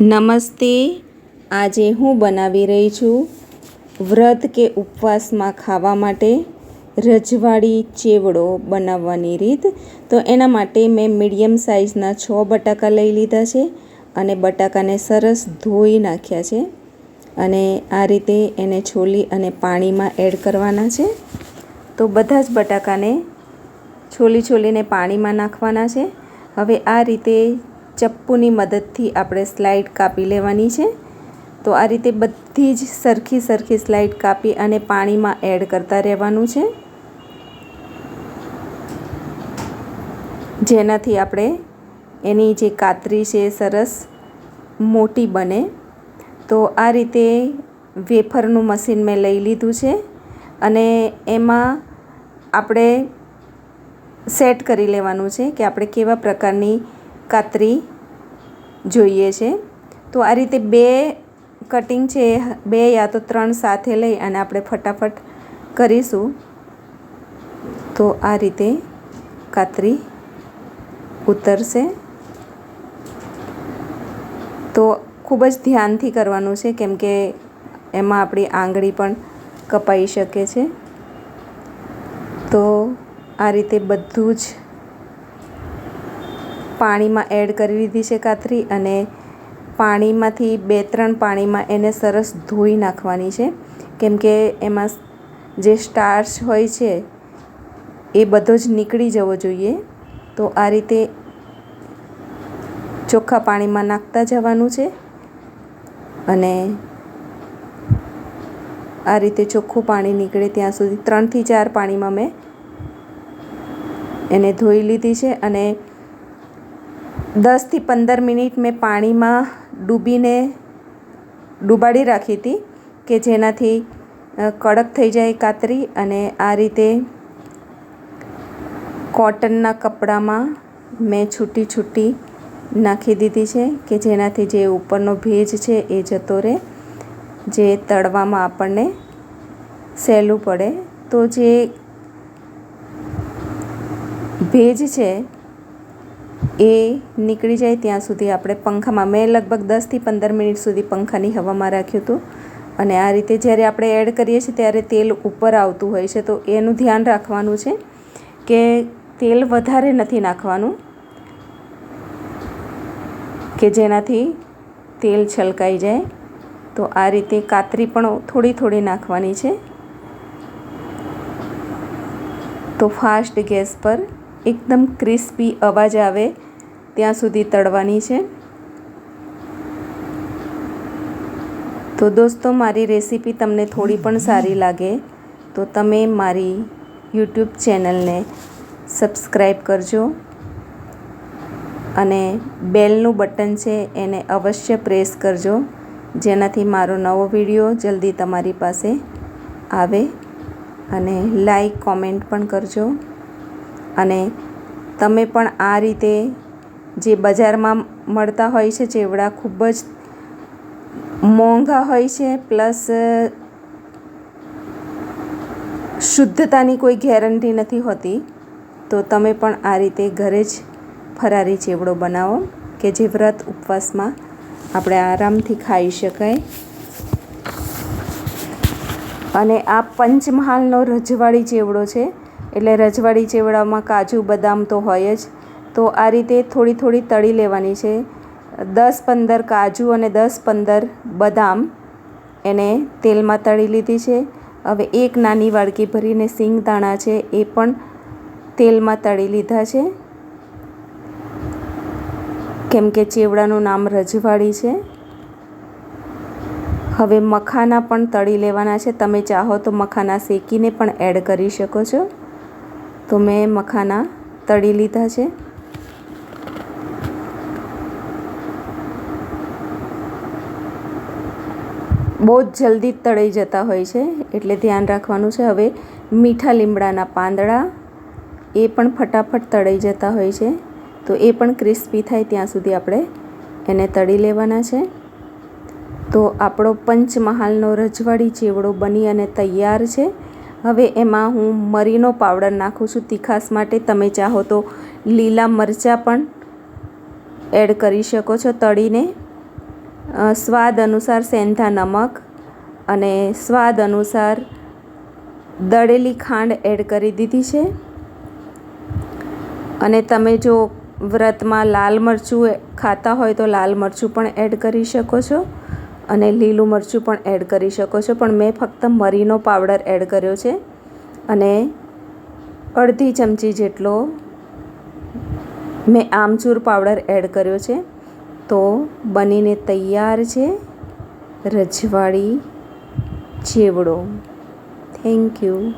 નમસ્તે. આજે હું બનાવી રહી છું વ્રત કે ઉપવાસમાં ખાવા માટે રજવાડી ચેવડો બનાવવાની રીત. તો એના માટે મેં મીડિયમ સાઇઝના છ બટાકા લઈ લીધા છે અને બટાકાને સરસ ધોઈ નાખ્યા છે. અને આ રીતે એને છોલી અને પાણીમાં એડ કરવાના છે. તો બધા જ બટાકાને છોલી છોલીને પાણીમાં નાખવાના છે. હવે આ રીતે ચપ્પુની મદદથી આપણે સ્લાઇડ કાપી લેવાની છે. તો આ રીતે બધી જ સરખી સરખી સ્લાઇડ કાપી અને પાણીમાં એડ કરતા રહેવાનું છે. જેનાથી આપણે એની જે કાતરી છે સરસ મોટી બને. તો આ રીતે વેફરનું મશીન મેં લઈ લીધું છે અને એમાં આપણે સેટ કરી લેવાનું છે કે આપણે કેવા પ્રકારની કાતરી જોઈએ છે. તો આ રીતે બે કટિંગ છે, બે યા તો ત્રણ સાથે લઈ અને આપણે ફટાફટ કરીશું. તો આ રીતે કાતરી ઉતરશે. તો ખૂબ જ ધ્યાનથી કરવાનું છે, કેમ કે એમાં આપણી આંગળી પણ કપાઈ શકે છે. તો આ રીતે બધું જ પાણીમાં એડ કરી લીધી છે કાતરી અને પાણીમાંથી બે ત્રણ પાણીમાં એને સરસ ધોઈ નાખવાની છે. કેમ કે એમાં જે સ્ટાર્ચ હોય છે, એ બધો જ નીકળી જવો જોઈએ. તો આ રીતે ચોખ્ખા પાણીમાં નાખતા જવાનું છે અને આ રીતે ચોખ્ખું પાણી નીકળે ત્યાં સુધી ત્રણથી ચાર પાણીમાં મેં એને ધોઈ લીધી છે અને દસથી પંદર મિનિટ મેં પાણીમાં ડૂબીને ડૂબાડી રાખી હતી કે જેનાથી કડક થઈ જાય કાતરી અને આ રીતે કોટનના કપડામાં મેં છૂટી છૂટી નાખી દીધી છે કે જેનાથી જે ઉપરનો ભેજ છે એ જતો રહે, જે તળવામાં આપણને સહેલું પડે. તો જે ભેજ છે એ નીકળી જાય ત્યાં સુધી આપણે પંખામાં. મેં લગભગ દસથી પંદર મિનિટ સુધી પંખાની હવામાં રાખ્યું હતું. અને આ રીતે જ્યારે આપણે એડ કરીએ છીએ ત્યારે તેલ ઉપર આવતું હોય છે. તો એનું ધ્યાન રાખવાનું છે કે તેલ વધારે નથી નાખવાનું, કે જેનાથી તેલ છલકાઈ જાય. તો આ રીતે કાતરી પણ થોડી થોડી નાખવાની છે. તો ફાસ્ટ ગેસ પર એકદમ ક્રિસ્પી અવાજ આવે, ત્યાં સુધી તળવાની છે. તો દોસ્તો, મારી રેસીપી તમને થોડી પણ સારી લાગે, તો તમે મારી યુટ્યુબ ચેનલને સબસ્ક્રાઈબ કરજો અને બેલનું બટન છે એને અવશ્ય પ્રેસ કરજો, જેનાથી મારો નવો વીડિયો જલ્દી તમારી પાસે આવે. અને લાઈક, કોમેન્ટ પણ કરજો. અને તમે પણ આ રીતે જે બજારમાં મળતા હોય છે ચેવડા ખૂબ જ મોંઘા હોય છે, પ્લસ શુદ્ધતાની કોઈ ગેરંટી નથી હોતી, તો તમે પણ આ રીતે ઘરે જ ફરારી ચેવડો બનાવો કે જે વ્રત ઉપવાસમાં આપણે આરામથી ખાઈ શકાય. અને આ પંચમહાલનો રજવાડી ચેવડો છે એટલે રજવાડી ચેવડામાં કાજુ, બદામ તો હોય જ. તો આ રીતે થોડી થોડી તળી લેવાની છે. દસ પંદર કાજુ અને દસ પંદર બદામ એને તેલમાં તળી લીધી છે. હવે એક નાની વાડકી ભરીને સિંગ દાણા છે એ પણ તેલમાં તળી લીધા છે. કેમ કે ચેવડાનું નામ રજવાડી છે. હવે મખાના પણ તળી લેવાના છે. તમે ચાહો તો મખાના શેકીને પણ એડ કરી શકો છો. તો મેં મખાના તળી લીધા છે. બહુ જ જલ્દી તળાઈ જતા હોય છે, એટલે ધ્યાન રાખવાનું છે. હવે મીઠા લીમડાના પાંદડા, એ પણ ફટાફટ તળાઈ જતા હોય છે. તો એ પણ ક્રિસ્પી થાય ત્યાં સુધી આપણે એને તળી લેવાના છે. તો આપણો પંચમહાલનો રજવાડી ચેવડો બની અને તૈયાર છે. હવે એમાં હું મરીનો પાવડર નાખું છું તીખાસ માટે તમે ચાહો તો લીલા મરચાં પણ એડ કરી શકો છો તળીને. સ્વાદ અનુસાર સેંધા નમક અને સ્વાદ અનુસાર દળેલી ખાંડ એડ કરી દીધી છે. અને તમે જો વ્રતમાં લાલ મરચું ખાતા હોય તો લાલ મરચું પણ એડ કરી શકો છો. અને લીલું મરચું પણ એડ કરી શકો છો. પણ મેં ફક્ત મરીનો પાવડર એડ કર્યો છે અને અડધી ચમચી જેટલો મેં આમચૂર પાવડર એડ કર્યો છે. તો બનીને તૈયાર છે રજવાડી ચેવડો. Thank you.